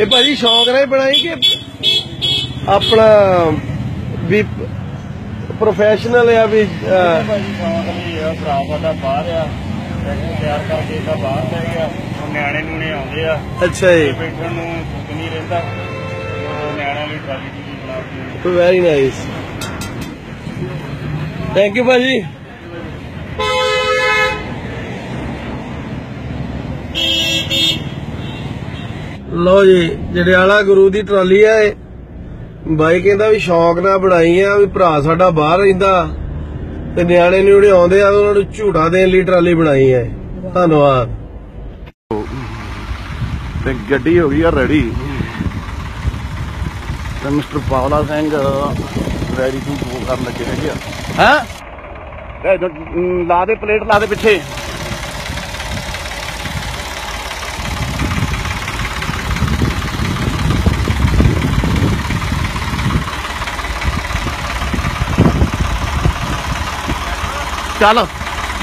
ਇਹ ਭਾਜੀ ਸ਼ੌਂਕ ਨਾਲ ਬਣਾਈ ਕਿ ਆਪਣਾ ਵੀ ਪ੍ਰੋਫੈਸ਼ਨਲ ਆ ਵੀ ਭਾਜੀ ਸ਼ੌਂਕ ਲਈ ਆ ਭਰਾ ਸਾਡਾ ਬਾਹਰ ਆ ਤਿਆਰ ਕਰਕੇ ਇਹਦਾ ਬਾਹਰ ਲੈ ਗਿਆ। ਹੁਣ ਨਿਆਣੇ ਨੂਣੇ ਆਉਂਦੇ ਆ। ਅੱਛਾ ਜੀ। ਬੈਠਣ ਨੂੰ ਸੁੱਖ ਨਹੀਂ ਰਹਿੰਦਾ। ਉਹ ਨਿਆਣਿਆਂ ਲਈ ਟਰਾਲੀ ਟੂਲੀ ਬਣਾਉਂਦੇ ਵੈਰੀ ਨਾਈਸ ਥੈਂਕ ਯੂ ਭਾਜੀ। ਲੋ ਜੀ ਜੜਿਆਲਾ ਗੁਰੂ ਦੀ ਟਰਾਲੀ ਆ ਇਹ। ਬਾਈ ਕਹਿੰਦਾ ਵੀ ਸ਼ੌਂਕ ਨਾਲ ਬਣਾਈ ਆ ਵੀ ਭਰਾ ਸਾਡਾ ਬਾਹਰ ਰਹਿੰਦਾ। ਤੇ ਨਿਆਣੇ ਨਿਉਣੇ ਆਉਂਦੇ ਆ ਉਹਨਾਂ ਨੂੰ ਝੂਟਾ ਦੇਣ ਲਈ ਟਰਾਲੀ ਬਣਾਈ ਹੈ ਧੰਨਵਾਦ। ਤੇ ਗੱਡੀ ਹੋ ਗਈ ਆ ਰੈਡੀ। ਤੇ mister Pavla Singh ready to go ਕਰਨ ਲੱਗੇ ਹੈਗੇ ਆ। ਹੈ? ਲਾ ਦੇ ਪਲੇਟ ਲਾ ਦੇ ਪਿੱਛੇ। ਚੱਲ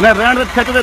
ਮੈਂ ਰਹਿਣ ਦੇ ਖਿੱਚ ਦੇ